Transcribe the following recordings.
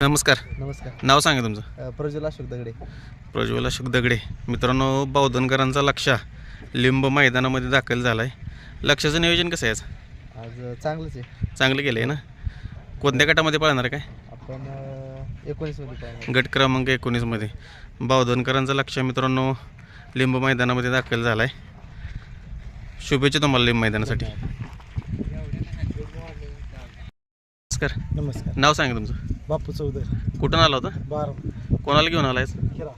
नमस्कार. नमस्कार. नाव सांगा तुमचं. प्रज्वल अशोक दगडे. प्रज्वल अशोक दगडे. मित्रांनो बावधनकरांचा लक्षा लिंब मैदानामध्ये दाखल झाला आहे लक्षाचं नियोजन कसं आहे आज? चांगलंच आहे. चांगलं केलं आहे ना? कोणत्या गटामध्ये पळणार आहे काय? आपण एकोणीसमध्ये पाहणार गट क्रमांक एकोणीसमध्ये. बावधनकरांचा लक्ष मित्रांनो लिंब मैदानामध्ये दाखल झाला आहे शुभेच्छा तुम्हाला लिंब मैदानासाठी. नमस्कार. नमस्कार. नाव सांगा तुमचं. बापू चौधरी. कुठून आला होता? बारा. कोणाला घेऊन आलाय हिरा.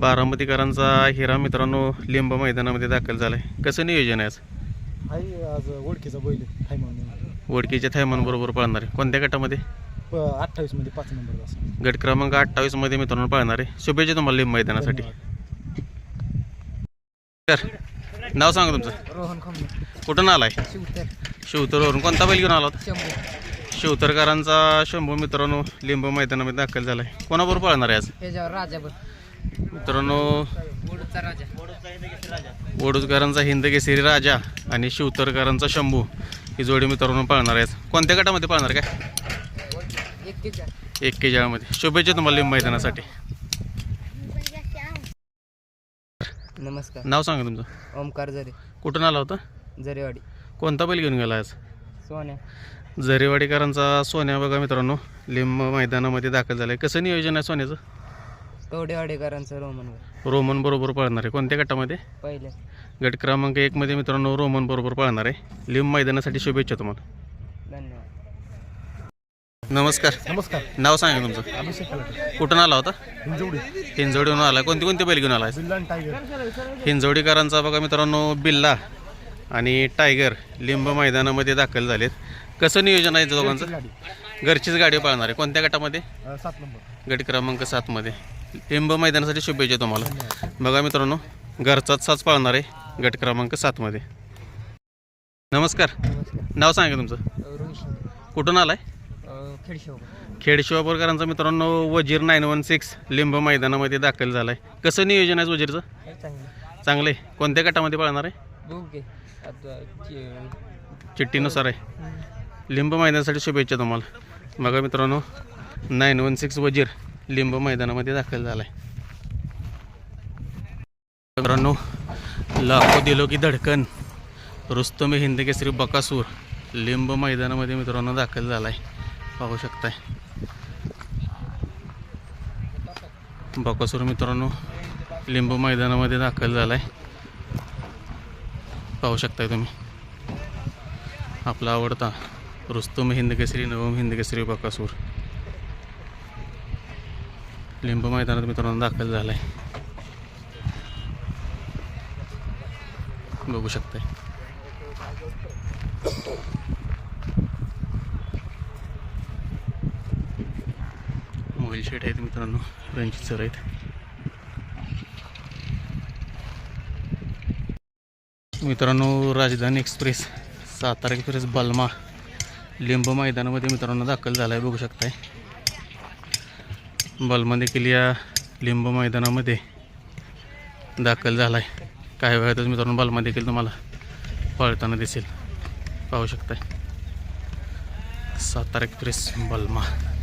बारामतीकरांचा हिरा मित्रांनो लिंब मैदानामध्ये दाखल झाला आहे कसं नियोजन आहे आज? ओळखीचा बैल हाय म्हणून. वडकीच्या थैमानबरोबर पळणार आहे. कोणत्या गटामध्ये? अठ्ठावीसमध्ये पाच नंबर असं गट क्रमांक अठ्ठावीसमध्ये मित्रांनो पळणार आहे. शुभेच्छा तुम्हाला लिंब मैदानासाठी. नाव सांगा तुमचं. रोहन खंबे. कुठून आलाय? शिवतर शिवतरवरून. कोणता बैल घेऊन आला होता? शंभू. शिवतरकरांचा शंभू मित्रांनो लिंब मैदानामध्ये दाखल झाला आहे कोणाबरोबर पळणार आहे आज? राजाभर मित्रांनो राजा. वडूजकरांचा हिंद केसरी राजा आणि शिवतरकरांचा शंभू ही जोडी मित्रांनो पळणार आहे आज. कोणत्या गटामध्ये पळणार काय? एक एक्केचाळमध्ये शुभेच्छा तुम्हाला लिंब मैदानासाठी. नमस्कार. नाव सांगा तुमचं. ओमकार जरे. कुठून आला होता? जरेवाडी. कोणता बैल घेऊन गेला आज? सोन्या. झरेवाडीकरांचा सोन्या बघा मित्रांनो लिंब मैदानामध्ये दाखल झालं आहे कसं नियोजन आहे सोन्याचं? कवडेवाडेकरांचं रोमनवर रोमन बरोबर पळणार आहे. कोणत्या गटामध्ये? पहिले. गट क्रमांक एकमध्ये मित्रांनो रोमन बरोबर पळणार आहे. लिंब मैदानासाठी शुभेच्छा तुम्हाला. धन्यवाद. नमस्कार. नमस्कार. नाव सांगा तुमचं. अभिषेक कलाटे कुठून आला होता? हिंजवडी. हिंजवडीहून आला. कोणती कोणती बैल घेऊन आला? टायगर. हिंजवडीकरांचा बघा मित्रांनो बिल्ला. आणि टायगर लिंब मैदानामध्ये दाखल झालेत. कसं नियोजन आहे दोघांचं? घरचीच गाडी. पळणार आहे. कोणत्या गटामध्ये? सात नंबर. गट क्रमांक सातमध्ये लिंब मैदानासाठी शुभेच्छा तुम्हाला. बघा मित्रांनो घरचाच साच पळणार आहे गट क्रमांक सातमध्ये नमस्कार. नमस्कार. नाव सांगा तुमचं. कुठून आलाय? खेडशेव खेड शिवापूरकरांचा मित्रांनो वजीर नाईन वन सिक्स लिंब मैदानामध्ये दाखल झाला आहे कसं नियोजन आहे वजीरचं? चांगलं आहे. कोणत्या गटामध्ये पळणार आहे? आता चिठ्ठीनुसार आहे. लिंब मैदानासाठी शुभेच्छा तुम्हाला. बघा मित्रांनो नाईन वन सिक्स वजीर लिंब मैदानामध्ये दाखल झाला आहे मित्रांनो लाखो दिलो की धडकन. रुस्तम हिंद केसरी बकासूर लिंब मैदानामध्ये मित्रांनो दाखल झाला आहे पाहू शकताय. बकासूर मित्रांनो लिंब मैदानामध्ये दाखल झाला आहे पाहू शकताय तुम्ही. आपला आवडता रुस्तुम हिंद केसरी नवम हिंद केसरी बकासूर. लिंबू मैदानात मित्रांनो दाखल झाला आहे बघू शकताय. मोबाईल शेट आहेत मित्रांनो रंजित सर आहेत. मित्रांनो राजधानी एक्सप्रेस सातारा एक्सप्रेस बलमा लिंब मैदानामध्ये मित्रांनो दाखल झाला आहे बघू शकताय. बलमा देखील या लिंब मैदानामध्ये दाखल झाला आहे काही वेळातच मित्रांनो बलमा देखील तुम्हाला पळताना दिसेल. पाहू शकताय. सातारा एक्सप्रेस बलमा.